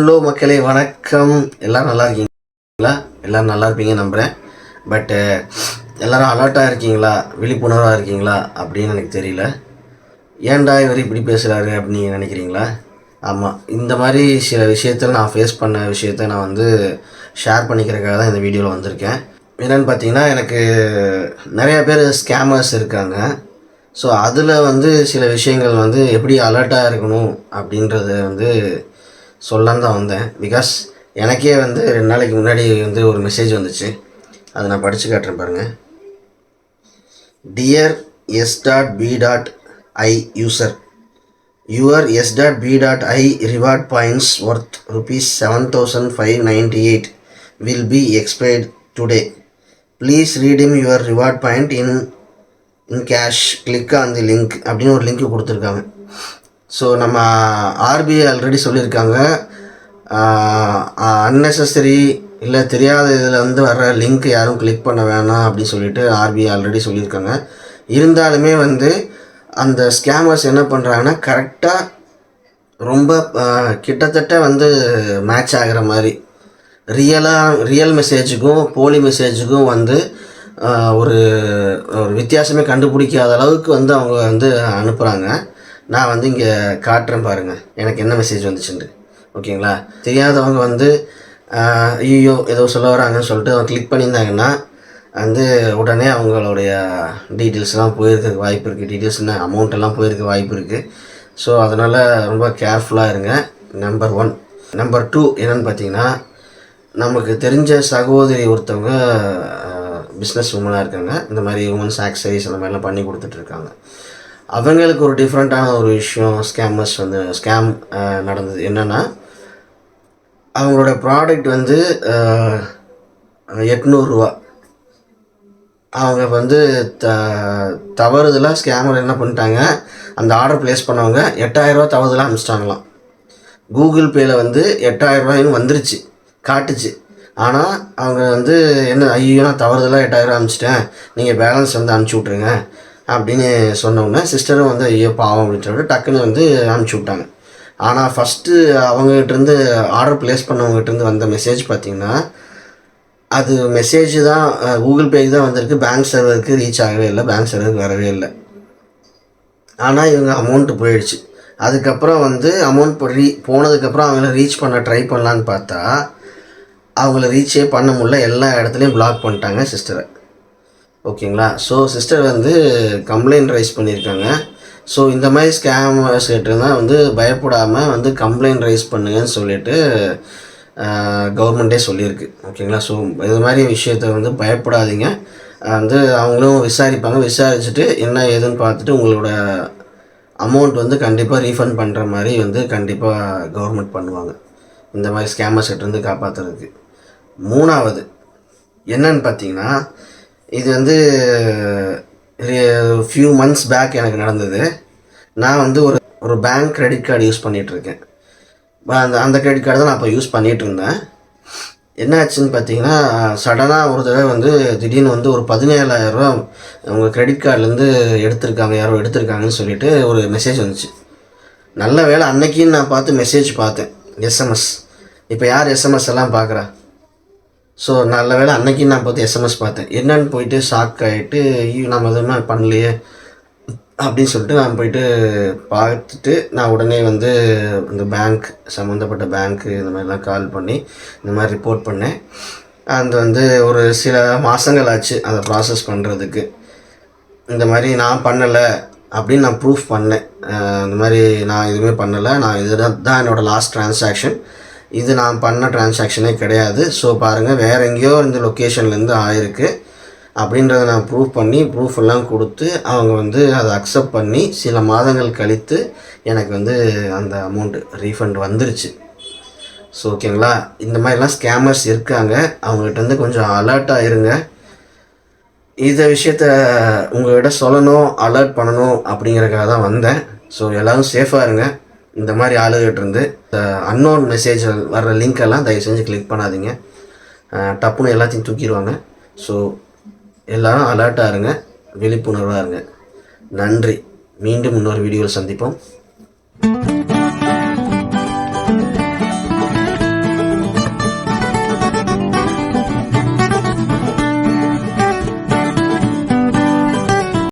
Hello மக்களே வணக்கம். எல்லாரும் நல்லா இருக்கீங்களா? எல்லாரும் நல்லா இருப்பீங்க நம்புகிறேன் பட்டு எல்லாரும் அலர்ட்டாக இருக்கீங்களா? விழிப்புணர்வாக இருக்கீங்களா? அப்படின்னு எனக்கு தெரியல. ஏன்டா இவர் இப்படி பேசுகிறாரு அப்படின்னு நினைக்கிறீங்களா? ஆமாம் இந்த மாதிரி சில விஷயத்தில் நான் ஃபேஸ் பண்ண விஷயத்த நான் வந்து ஷேர் பண்ணிக்கிறதுக்காக தான் இந்த வீடியோவில் வந்திருக்கேன். என்னென்னு பார்த்தீங்கன்னா எனக்கு நிறையா பேர் ஸ்கேமர்ஸ் இருக்காங்க. ஸோ அதில் வந்து சில விஷயங்கள் வந்து எப்படி அலர்ட்டாக இருக்கணும் அப்படின்றத வந்து சொல்லலான்னு தான் வந்தேன். பிகாஸ் எனக்கே வந்து ரெண்டு நாளைக்கு முன்னாடி வந்து ஒரு மெசேஜ் வந்துச்சு. அதை நான் படித்து காட்டுறேன் பாருங்கள் dear S dot B dot I user your S dot B dot I reward points worth rupees seven thousand five ninety eight will be expired today please redeem your reward point in in cash click on the link அப்படின்னு ஒரு link கொடுத்துருக்காங்க. So நம்ம RBI already சொல்லியிருக்காங்க. Unnecessary இல்லை தெரியாத இதில் வந்து வர்ற லிங்க் யாரும் கிளிக் பண்ண வேணாம் அப்படின்னு சொல்லிட்டு ஆர்பிஐ ஆல்ரெடி சொல்லியிருக்காங்க. இருந்தாலுமே வந்து அந்த ஸ்கேமர்ஸ் என்ன பண்ணுறாங்கன்னா கரெக்டாக ரொம்ப கிட்டத்தட்ட வந்து மேட்ச் ஆகிற மாதிரி. ரியலாக ரியல் மெசேஜுக்கும் போலி மெசேஜுக்கும் வந்து ஒரு ஒரு வித்தியாசமே கண்டுபிடிக்காத அளவுக்கு வந்து அவங்க வந்து அனுப்புகிறாங்க நான் வந்து இங்கே காட்டுறேன் பாருங்கள் எனக்கு என்ன மெசேஜ் வந்துச்சுண்டு ஓகேங்களா? தெரியாதவங்க வந்து ஐயோ ஏதோ சொல்ல வராங்கன்னு சொல்லிட்டு அவங்க கிளிக் பண்ணியிருந்தாங்கன்னா வந்து உடனே அவங்களுடைய டீட்டெயில்ஸ்லாம் போயிருக்க வாய்ப்பு இருக்குது டீட்டெயில்ஸ்னு அமௌண்ட் எல்லாம் போயிருக்க வாய்ப்பு இருக்குது ஸோ அதனால் ரொம்ப கேர்ஃபுல்லாக இருங்க. நம்பர் ஒன் நம்பர் டூ என்னென்னு பார்த்தீங்கன்னா நமக்கு தெரிஞ்ச சகோதரி ஒருத்தவங்க பிஸ்னஸ் உமனாக இருக்காங்க. இந்த மாதிரி உமன்ஸ் ஆக்சரிஸ் அந்த மாதிரிலாம் பண்ணி கொடுத்துட்ருக்காங்க அவங்களுக்கு ஒரு டிஃப்ரெண்ட்டான ஒரு விஷயம் ஸ்கேமர்ஸ் வந்து ஸ்கேம் நடந்தது. என்னென்னா அவங்களோட ப்ராடக்ட் வந்து எட்நூறுரூவா அவங்க வந்து த தவறுதலாக ஸ்கேமர் என்ன பண்ணிட்டாங்க அந்த ஆர்டர் ப்ளேஸ் பண்ணவங்க எட்டாயிரரூவா தவறுதலாக அனுப்பிச்சிட்டாங்களாம். கூகுள் பேயில் வந்து எட்டாயிரரூவாயின்னு வந்துருச்சு காட்டுச்சு. ஆனால் அவங்க வந்து என்ன ஐயோ நான் தவறுதலாக எட்டாயிரம் அனுப்பிச்சிட்டேன் நீங்கள் பேலன்ஸ் வந்து அனுப்பிச்சி விட்ருங்க அப்படின்னு சொன்னோன்னே சிஸ்டரும் வந்து ஐயோ பாவம் அப்படின்னு சொல்லிட்டு டக்குன்னு வந்து அனுப்பிச்சி விட்டாங்க. ஆனால் ஃபஸ்ட்டு அவங்ககிட்டருந்து ஆர்டர் ப்ளேஸ் பண்ணவங்ககிட்டருந்து வந்த மெசேஜ் பார்த்தீங்கன்னா அது மெசேஜ் தான் கூகுள் பேக்கு தான் வந்திருக்கு. பேங்க் சர்வருக்கு ரீச் ஆகவே இல்லை. பேங்க் சர்வருக்கு வரவே இல்லை. ஆனால் இவங்க அமௌண்ட்டு போயிடுச்சு. அதுக்கப்புறம் வந்து அமௌண்ட் ரீ போனதுக்கப்புறம் அவங்கள ரீச் பண்ண ட்ரை பண்ணலான்னு பார்த்தா அவங்கள ரீச்சே பண்ண முடியல. எல்லா இடத்துலையும் பிளாக் பண்ணிட்டாங்க சிஸ்டரை ஓகேங்களா? ஸோ சிஸ்டர் வந்து கம்ப்ளைண்ட் ரைஸ் பண்ணியிருக்காங்க ஸோ இந்த மாதிரி ஸ்கேமர்ஸ் தான் வந்து பயப்படாமல் வந்து கம்ப்ளைண்ட் ரைஸ் பண்ணுங்கன்னு சொல்லிட்டு கவர்மெண்ட்டே சொல்லியிருக்கு. ஓகேங்களா? ஸோ இது மாதிரி விஷயத்த வந்து பயப்படாதீங்க. வந்து அவங்களும் விசாரிப்பாங்க. விசாரிச்சுட்டு என்ன ஏதுன்னு பார்த்துட்டு உங்களோட அமௌண்ட் வந்து கண்டிப்பாக ரீஃபண்ட் பண்ணுற மாதிரி வந்து கண்டிப்பாக கவர்மெண்ட் பண்ணுவாங்க. இந்த மாதிரி ஸ்கேமர்ஸ் கிட்டேருந்து காப்பாற்றுறதுக்கு மூணாவது என்னன்னு பார்த்தீங்கன்னா இது வந்து ஃபியூ மந்த்ஸ் பேக் எனக்கு நடந்தது. நான் வந்து ஒரு ஒரு பேங்க் கிரெடிட் கார்டு யூஸ் பண்ணிகிட்ருக்கேன் அந்த அந்த கிரெடிட் கார்டு தான் நான் இப்போ யூஸ் பண்ணிகிட்டு இருந்தேன் என்ன ஆச்சுன்னு பார்த்தீங்கன்னா சடனாக ஒரு தடவை வந்து திடீர்னு வந்து ஒரு பதினேழாயிரரூவா உங்கள் கிரெடிட் கார்டுலேருந்து எடுத்திருக்காங்க யாரோ எடுத்திருக்காங்கன்னு சொல்லிட்டு ஒரு மெசேஜ் வந்துச்சு. நல்ல வேளை அன்னைக்குன்னு நான் பார்த்து மெசேஜ் பார்த்தேன். எஸ்எம்எஸ் இப்போ யார் எஸ்எம்எஸ் எல்லாம் பார்க்குறா ஸோ நல்ல வேளை அன்னைக்கு நான் பார்த்து எஸ்எம்எஸ் பார்த்தேன். என்னன்னு போயிட்டு ஷாக் ஆகிட்டு ஐயோ நம்ம எதுவுமே பண்ணலையே அப்படின்னு சொல்லிட்டு நான் போயிட்டு பார்த்துட்டு நான் உடனே வந்து இந்த பேங்க் சம்மந்தப்பட்ட பேங்க்கு இந்த மாதிரிலாம் கால் பண்ணி இந்த மாதிரி ரிப்போர்ட் பண்ணேன். அந்த வந்து ஒரு சில மாதங்கள் ஆச்சு அதை ப்ராசஸ் பண்ணுறதுக்கு இந்த மாதிரி நான் பண்ணலை அப்படின்னு நான் ப்ரூஃப் பண்ணேன். இந்த மாதிரி நான் எதுவுமே பண்ணலை. நான் இதுதான் தான் என்னோடய லாஸ்ட் ட்ரான்சாக்ஷன் இது நான் பண்ண டிரான்சாக்ஷனே கிடையாது. ஸோ பாருங்கள் வேறு எங்கேயோ இந்த லொக்கேஷன்லேருந்து ஆயிருக்கு. அப்படின்றத நான் ப்ரூஃப் பண்ணி ப்ரூஃப் எல்லாம் கொடுத்து அவங்க வந்து அதை அக்செப்ட் பண்ணி சில மாதங்கள் கழித்து எனக்கு வந்து அந்த அமௌண்ட்டு ரீஃபண்ட் வந்துருச்சு. ஸோ ஓகேங்களா இந்த மாதிரிலாம் ஸ்கேமர்ஸ் இருக்காங்க. அவங்ககிட்ட வந்து கொஞ்சம் அலர்ட்டாக இருங்க. இந்த விஷயத்த உங்கள்கிட்ட சொல்லணும் அலர்ட் பண்ணணும் அப்படிங்கிறதுக்காக தான் வந்தேன். ஸோ எல்லோரும் சேஃபாக இருங்க. இந்த மாதிரி ஆளுகிட்டு இருந்து அன்னோன் மெசேஜ் வர்ற லிங்க் எல்லாம் தயவு செஞ்சு கிளிக் பண்ணாதீங்க. டப்புன்னு எல்லாத்தையும் தூக்கிடுவாங்க. ஸோ எல்லாரும் அலர்ட்டாக இருங்க. விழிப்புணர்வாக இருங்க. நன்றி. மீண்டும் இன்னொரு வீடியோவில் சந்திப்போம்.